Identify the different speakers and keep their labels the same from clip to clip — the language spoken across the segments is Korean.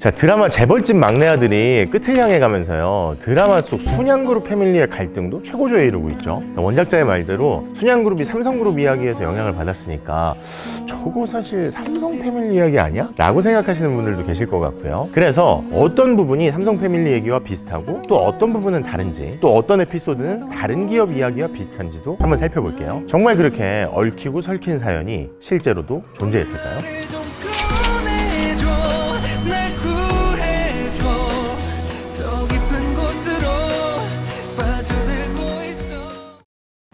Speaker 1: 자 드라마 재벌집 막내 아들이 끝을 향해 가면서요 드라마 속 순양그룹 패밀리의 갈등도 최고조에 이르고 있죠 원작자의 말대로 순양그룹이 삼성그룹 이야기에서 영향을 받았으니까 저거 사실 삼성 패밀리 이야기 아니야? 라고 생각하시는 분들도 계실 것 같고요 그래서 어떤 부분이 삼성 패밀리 얘기와 비슷하고 또 어떤 부분은 다른지 또 어떤 에피소드는 다른 기업 이야기와 비슷한지도 한번 살펴볼게요 정말 그렇게 얽히고 설킨 사연이 실제로도 존재했을까요?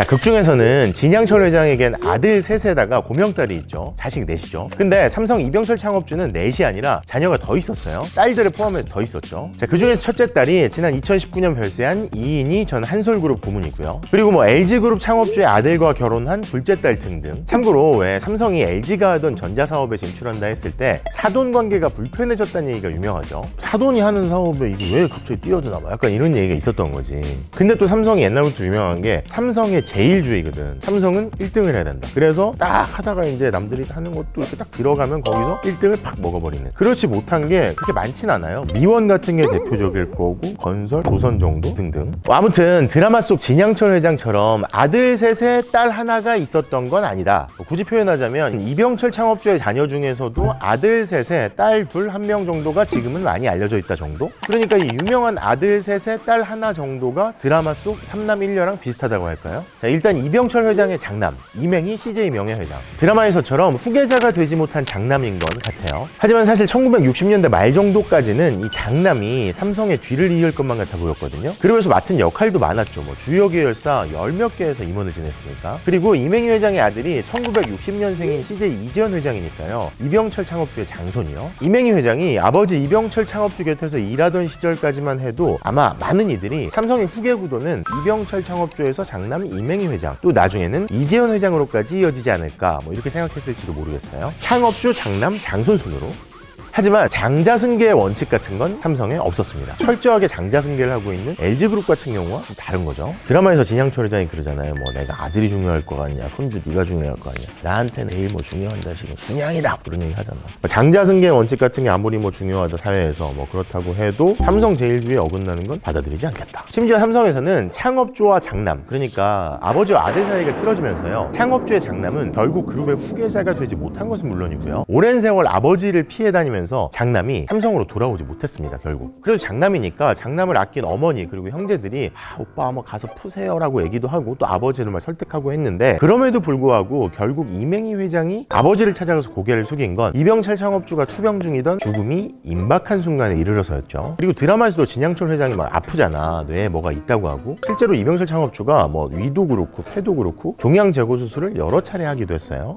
Speaker 1: 자, 극 중에서는 진양철 회장에겐 아들 셋에다가 고명딸이 있죠. 자식 넷이죠. 근데 삼성 이병철 창업주는 넷이 아니라 자녀가 더 있었어요. 딸들을 포함해서 더 있었죠. 자, 그 중에서 첫째 딸이 지난 2019년 별세한 이인희 전 한솔그룹 고문이고요. 그리고 뭐 LG그룹 창업주의 아들과 결혼한 둘째 딸 등등. 참고로 왜 삼성이 LG가 하던 전자사업에 진출한다 했을 때 사돈 관계가 불편해졌다는 얘기가 유명하죠. 사돈이 하는 사업에 이게 왜 갑자기 뛰어드나 봐. 약간 이런 얘기가 있었던 거지. 근데 또 삼성이 옛날부터 유명한 게 삼성의 제일주의거든. 삼성은 1등을 해야 된다. 그래서 딱 하다가 이제 남들이 하는 것도 이렇게 딱 들어가면 거기서 1등을 팍 먹어버리는. 그렇지 못한 게 그렇게 많진 않아요. 미원 같은 게 대표적일 거고 건설, 조선 정도 등등. 뭐 아무튼 드라마 속 진양철 회장처럼 아들 셋에 딸 하나가 있었던 건 아니다. 뭐 굳이 표현하자면 이병철 창업주의 자녀 중에서도 아들 셋에 딸 둘 한 명 정도가 지금은 많이 알려져 있다 정도? 그러니까 이 유명한 아들 셋에 딸 하나 정도가 드라마 속 삼남 일녀랑 비슷하다고 할까요? 자, 일단 이병철 회장의 장남, 이맹희 CJ 명예회장. 드라마에서처럼 후계자가 되지 못한 장남인 건 같아요. 하지만 사실 1960년대 말 정도까지는 이 장남이 삼성의 뒤를 이을 것만 같아 보였거든요. 해서 맡은 역할도 많았죠. 뭐 주요 계열사 열 몇 개에서 임원을 지냈으니까. 그리고 이맹희 회장의 아들이 1960년생인 CJ 이재현 회장이니까요. 이병철 창업주의 장손이요. 이맹희 회장이 아버지 이병철 창업주 곁에서 일하던 시절까지만 해도 아마 많은 이들이 삼성의 후계 구도는 이병철 창업주에서 장남 이 맹희 회장 또 나중에는 이재현 회장으로까지 이어지지 않을까 뭐 이렇게 생각했을지도 모르겠어요. 창업주 장남 장손 순으로 하지만 장자승계의 원칙 같은 건 삼성에 없었습니다. 철저하게 장자승계를 하고 있는 LG그룹 같은 경우와 좀 다른 거죠. 드라마에서 진양철 회장이 그러잖아요. 뭐 내가 아들이 중요할 거 같냐, 손주 네가 중요할 거 같냐. 나한테는 제일 뭐 중요한 자식은 순양이다. 그런 얘기 하잖아. 뭐 장자승계의 원칙 같은 게 아무리 뭐 중요하다 사회에서 뭐 그렇다고 해도 삼성 제일주의에 어긋나는 건 받아들이지 않겠다. 심지어 삼성에서는 창업주와 장남, 그러니까 아버지와 아들 사이가 틀어지면서요. 창업주의 장남은 결국 그룹의 후계자가 되지 못한 것은 물론이고요. 오랜 세월 아버지를 피해 다니면서 장남이 삼성으로 돌아오지 못했습니다. 결국. 그래도 장남이니까 장남을 아낀 어머니 그리고 형제들이 아, 오빠 한번 가서 푸세요 라고 얘기도 하고 또 아버지를 막 설득하고 했는데 그럼에도 불구하고 결국 이맹희 회장이 아버지를 찾아가서 고개를 숙인 건 이병철 창업주가 투병 중이던 죽음이 임박한 순간에 이르러서였죠. 그리고 드라마에서도 진양철 회장이 막 아프잖아. 뇌에 뭐가 있다고 하고 실제로 이병철 창업주가 뭐 위도 그렇고 폐도 그렇고 종양 제거 수술을 여러 차례 하기도 했어요.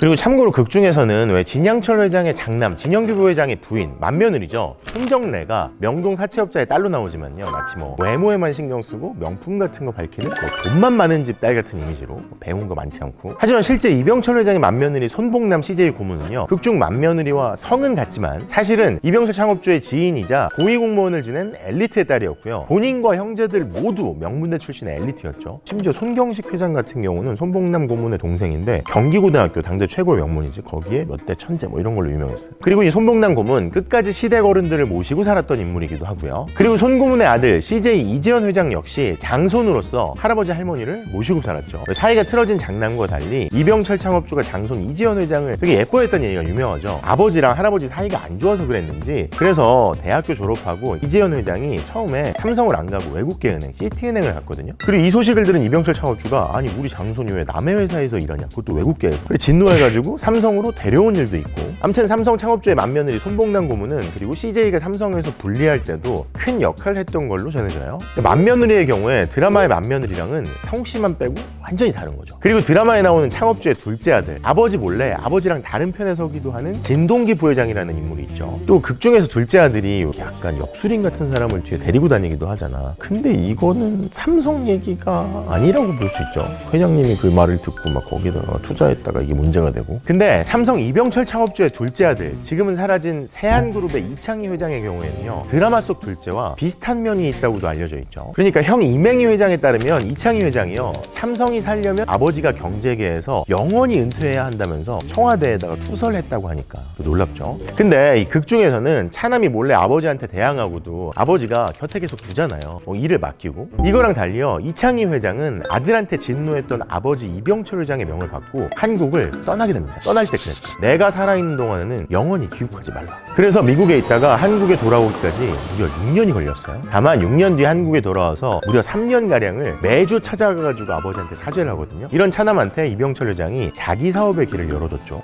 Speaker 1: 그리고 참고로 극 중에서는 왜 진양철 회장의 장남, 진영규 부회장의 부인, 맏며느리죠. 손정래가 명동 사채업자의 딸로 나오지만요. 마치 뭐 외모에만 신경 쓰고 명품 같은 거 밝히는 뭐 돈만 많은 집 딸 같은 이미지로 뭐 배운 거 많지 않고. 하지만 실제 이병철 회장의 맏며느리 손봉남 CJ 고문은요. 극중 맏며느리와 성은 같지만 사실은 이병철 창업주의 지인이자 고위공무원을 지낸 엘리트의 딸이었고요. 본인과 형제들 모두 명문대 출신의 엘리트였죠. 심지어 손경식 회장 같은 경우는 손봉남 고문의 동생인데 경기고등학교 당대 최고의 명문이지 거기에 몇 대 천재 뭐 이런 걸로 유명했어요. 그리고 이 손봉남 고문 끝까지 시대 거른들을 모시고 살았던 인물이기도 하고요. 그리고 손 고문의 아들 CJ 이재현 회장 역시 장손으로서 할아버지 할머니를 모시고 살았죠. 사이가 틀어진 장남과 달리 이병철 창업주가 장손 이재현 회장을 되게 예뻐했던 얘기가 유명하죠. 아버지랑 할아버지 사이가 안 좋아서 그랬는지 그래서 대학교 졸업하고 이재현 회장이 처음에 삼성을 안 가고 외국계 은행 시티은행을 갔거든요. 그리고 이 소식을 들은 이병철 창업주가 아니 우리 장손이 왜 남의 회사에서 일하냐 그것도 외국계에서 그래 진노해 가지고 삼성으로 데려온 일도 있고 아무튼 삼성 창업주의 맏며느리 손봉남 고문은 그리고 CJ가 삼성에서 분리할 때도 큰 역할을 했던 걸로 전해져요. 맏며느리의 경우에 드라마의 맏며느리랑은 성욱 씨만 빼고 완전히 다른 거죠. 그리고 드라마에 나오는 창업주의 둘째 아들 아버지 몰래 아버지랑 다른 편에 서기도 하는 진동기 부회장이라는 인물이 있죠. 또 극 중에서 둘째 아들이 약간 역술인 같은 사람을 뒤에 데리고 다니기도 하잖아. 근데 이거는 삼성 얘기가 아니라고 볼 수 있죠. 회장님이 그 말을 듣고 막 거기다가 투자했다가 이게 문제가 문제가 되고. 근데 삼성 이병철 창업주의 둘째 아들 지금은 사라진 세한그룹의 이창희 회장의 경우에는요 드라마 속 둘째와 비슷한 면이 있다고도 알려져 있죠. 그러니까 형 이맹희 회장에 따르면 이창희 회장이요 삼성이 살려면 아버지가 경제계에서 영원히 은퇴해야 한다면서 청와대에다가 투서를 했다고 하니까 또 놀랍죠. 근데 이 극 중에서는 차남이 몰래 아버지한테 대항하고도 아버지가 곁에 계속 두잖아요. 뭐 일을 맡기고. 이거랑 달리요 이창희 회장은 아들한테 진노했던 아버지 이병철 회장의 명을 받고 한국을 떠나게 됩니다. 떠날 때 그랬다 내가 살아있는 동안에는 영원히 귀국하지 말라. 그래서 미국에 있다가 한국에 돌아오기까지 무려 6년이 걸렸어요. 다만 6년 뒤 한국에 돌아와서 무려 3년가량을 매주 찾아가가지고 아버지한테 사죄를 하거든요. 이런 차남한테 이병철 회장이 자기 사업의 길을 열어줬죠.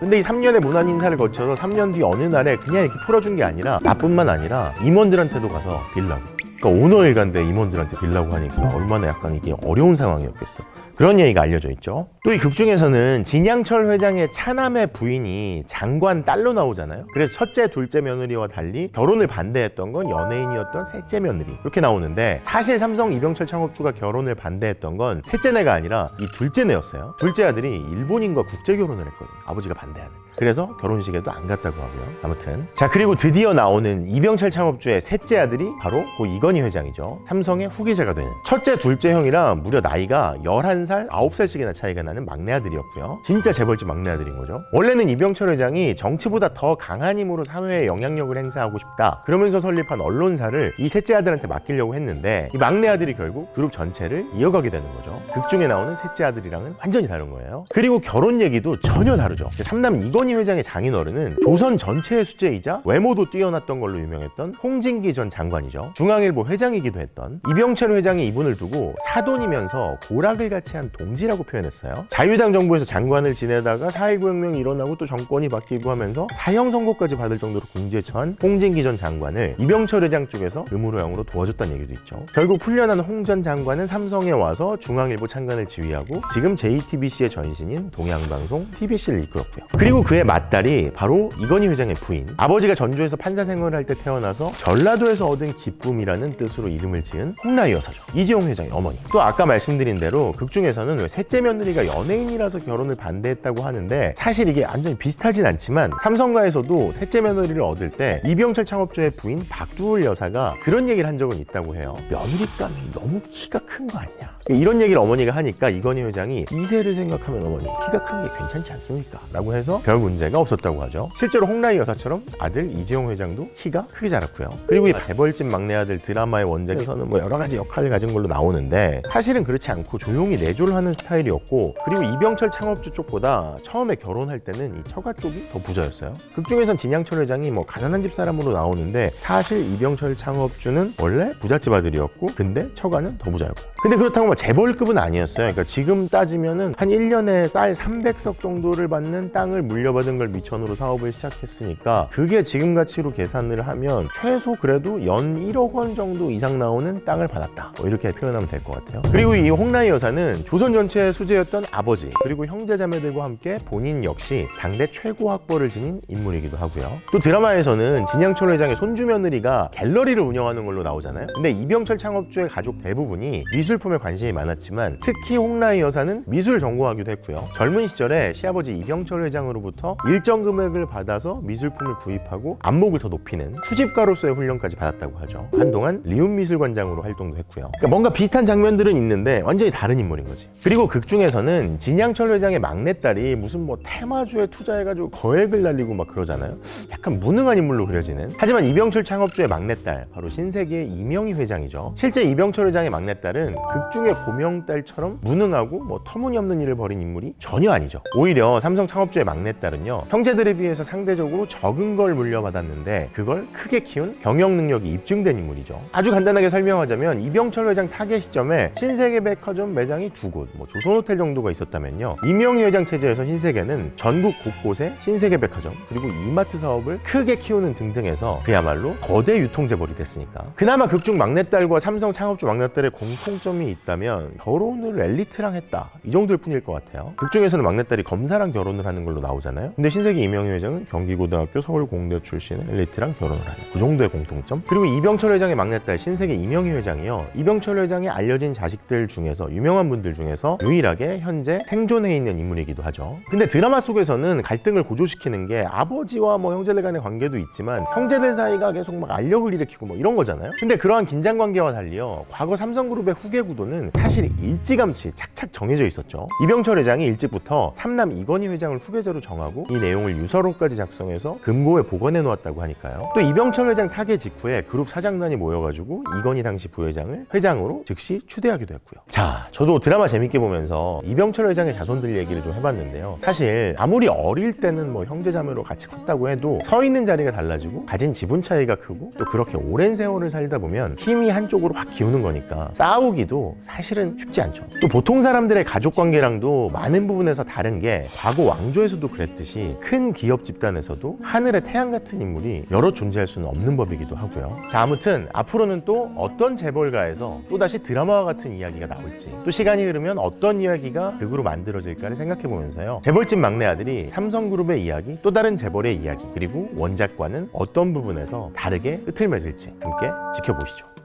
Speaker 1: 근데 이 3년의 문안 인사를 거쳐서 3년 뒤 어느 날에 그냥 이렇게 풀어준 게 아니라 나뿐만 아니라 임원들한테도 가서 빌라고. 그러니까 오너 일가인데 임원들한테 빌라고 하니까 얼마나 약간 이게 어려운 상황이었겠어. 그런 얘기가 알려져 있죠. 또 이 극 중에서는 진양철 회장의 차남의 부인이 장관 딸로 나오잖아요. 그래서 첫째, 둘째 며느리와 달리 결혼을 반대했던 건 연예인이었던 셋째 며느리. 이렇게 나오는데 사실 삼성 이병철 창업주가 결혼을 반대했던 건 셋째네가 아니라 이 둘째네였어요. 둘째 아들이 일본인과 국제 결혼을 했거든요. 아버지가 반대하는. 그래서 결혼식에도 안 갔다고 하고요. 아무튼 자 그리고 드디어 나오는 이병철 창업주의 셋째 아들이 바로 고 이건희 회장이죠. 삼성의 후계자가 되는 첫째, 둘째 형이랑 무려 나이가 11살, 9살씩이나 차이가 나는 막내 아들이었고요. 진짜 재벌집 막내 아들인 거죠. 원래는 이병철 회장이 정치보다 더 강한 힘으로 사회에 영향력을 행사하고 싶다. 그러면서 설립한 언론사를 이 셋째 아들한테 맡기려고 했는데 이 막내 아들이 결국 그룹 전체를 이어가게 되는 거죠. 극 중에 나오는 셋째 아들이랑은 완전히 다른 거예요. 그리고 결혼 얘기도 전혀 다르죠. 삼남 이건희 회장의 장인어른은 조선 전체의 수재이자 외모도 뛰어났던 걸로 유명했던 홍진기 전 장관이죠. 중앙일보 회장이기도 했던 이병철 회장이 이분을 두고 사돈이면서 고락을 같이 한 동지라고 표현했어요. 자유당 정부에서 장관을 지내다가 4.19 혁명이 일어나고 또 정권이 바뀌고 하면서 사형 선고까지 받을 정도로 궁지에 처한 홍진기 전 장관을 이병철 회장 쪽에서 음으로 영으로 도와줬다는 얘기도 있죠. 결국 풀려난 홍 전 장관은 삼성에 와서 중앙일보 창간을 지휘하고 지금 JTBC의 전신인 동양방송 TBC를 이끌었고요. 그리고 그의 맏딸이 바로 이건희 회장의 부인. 아버지가 전주에서 판사 생활을 할 때 태어나서 전라도에서 얻은 기쁨이라는 뜻으로 이름을 지은 홍라이 여사죠. 이재용 회장의 어머니. 또 아까 말씀드린 대로 극 중에서는 왜 셋째 며느리가 연예인이라서 결혼을 반대했다고 하는데 사실 이게 완전히 비슷하진 않지만 삼성가에서도 셋째 며느리를 얻을 때 이병철 창업주의 부인 박두울 여사가 그런 얘기를 한 적은 있다고 해요. 며느리감이 너무 키가 큰 거 아니냐. 이런 얘기를 어머니가 하니까 이건희 회장이 이세를 생각하면 어머니 키가 큰 게 괜찮지 않습니까? 라고 해서 별 문제가 없었다고 하죠. 실제로 홍라이 여사처럼 아들 이재용 회장도 키가 크게 자랐고요. 그리고 이 재벌집 막내 아들 드라마의 원작에서는 뭐 여러 가지 역할을 가진 걸로 나오는데 사실은 그렇지 않고 조용히 내조를 하는 스타일이었고 그리고 이병철 창업주 쪽보다 처음에 결혼할 때는 이 처가 쪽이 더 부자였어요. 극중에선 진양철 회장이 뭐 가난한 집 사람으로 나오는데 사실 이병철 창업주는 원래 부잣집 아들이었고 근데 처가는 더 부자였고 근데 그렇다고 뭐 재벌급은 아니었어요. 그러니까 지금 따지면은 한 1년에 쌀 300석 정도를 받는 땅을 물려 받은 걸 미천으로 사업을 시작했으니까 그게 지금 가치로 계산을 하면 최소 그래도 연 1억 원 정도 이상 나오는 땅을 받았다. 뭐 이렇게 표현하면 될 것 같아요. 그리고 이 홍라이 여사는 조선 전체의 수재였던 아버지 그리고 형제 자매들과 함께 본인 역시 당대 최고 학벌을 지닌 인물이기도 하고요. 또 드라마에서는 진양철 회장의 손주 며느리가 갤러리를 운영하는 걸로 나오잖아요. 근데 이병철 창업주의 가족 대부분이 미술품에 관심이 많았지만 특히 홍라이 여사는 미술 전공하기도 했고요. 젊은 시절에 시아버지 이병철 회장으로부터 일정 금액을 받아서 미술품을 구입하고 안목을 더 높이는 수집가로서의 훈련까지 받았다고 하죠. 한동안 리움 미술관장으로 활동도 했고요. 그러니까 뭔가 비슷한 장면들은 있는데 완전히 다른 인물인 거지. 그리고 극 중에서는 진양철 회장의 막내딸이 무슨 뭐 테마주에 투자해가지고 거액을 날리고 막 그러잖아요. 약간 무능한 인물로 그려지는. 하지만 이병철 창업주의 막내딸 바로 신세계의 이명희 회장이죠. 실제 이병철 회장의 막내딸은 극 중의 고명딸처럼 무능하고 뭐 터무니없는 일을 벌인 인물이 전혀 아니죠. 오히려 삼성 창업주의 막내딸 은요 형제들에 비해서 상대적으로 적은 걸 물려받았는데 그걸 크게 키운 경영 능력이 입증된 인물이죠. 아주 간단하게 설명하자면 이병철 회장 타겟 시점에 신세계 백화점 매장이 두 곳, 뭐 조선호텔 정도가 있었다면요. 이명희 회장 체제에서 신세계는 전국 곳곳에 신세계 백화점 그리고 이마트 사업을 크게 키우는 등등해서 그야말로 거대 유통재벌이 됐으니까. 그나마 극중 막내딸과 삼성 창업주 막내딸의 공통점이 있다면 결혼을 엘리트랑 했다 이 정도일 뿐일 것 같아요. 극중에서는 막내딸이 검사랑 결혼을 하는 걸로 나오잖아요. 있잖아요. 근데 신세계 이명희 회장은 경기고등학교 서울공대 출신의 엘리트랑 결혼을 하는 그 정도의 공통점. 그리고 이병철 회장의 막내딸 신세계 이명희 회장이요. 이병철 회장의 알려진 자식들 중에서 유명한 분들 중에서 유일하게 현재 생존해 있는 인물이기도 하죠. 근데 드라마 속에서는 갈등을 고조시키는 게 아버지와 뭐 형제들 간의 관계도 있지만 형제들 사이가 계속 막 알력을 일으키고 뭐 이런 거잖아요. 근데 그러한 긴장 관계와 달리요. 과거 삼성그룹의 후계 구도는 사실 일찌감치 착착 정해져 있었죠. 이병철 회장이 일찍부터 삼남 이건희 회장을 후계자로 정하고 이 내용을 유서로까지 작성해서 금고에 보관해 놓았다고 하니까요. 또 이병철 회장 타계 직후에 그룹 사장단이 모여가지고 이건희 당시 부회장을 회장으로 즉시 추대하기도 했고요. 자, 저도 드라마 재밌게 보면서 이병철 회장의 자손들 얘기를 좀 해봤는데요. 사실 아무리 어릴 때는 뭐 형제자매로 같이 컸다고 해도 서 있는 자리가 달라지고 가진 지분 차이가 크고 또 그렇게 오랜 세월을 살다 보면 힘이 한쪽으로 확 기우는 거니까 싸우기도 사실은 쉽지 않죠. 또 보통 사람들의 가족 관계랑도 많은 부분에서 다른 게 과거 왕조에서도 그랬 듯이 큰 기업 집단에서도 하늘의 태양 같은 인물이 여러 존재할 수는 없는 법이기도 하고요. 자, 아무튼 앞으로는 또 어떤 재벌가에서 또다시 드라마와 같은 이야기가 나올지 또 시간이 흐르면 어떤 이야기가 극으로 만들어질까를 생각해 보면서요. 재벌집 막내 아들이 삼성그룹의 이야기, 또 다른 재벌의 이야기, 그리고 원작과는 어떤 부분에서 다르게 끝을 맺을지 함께 지켜보시죠.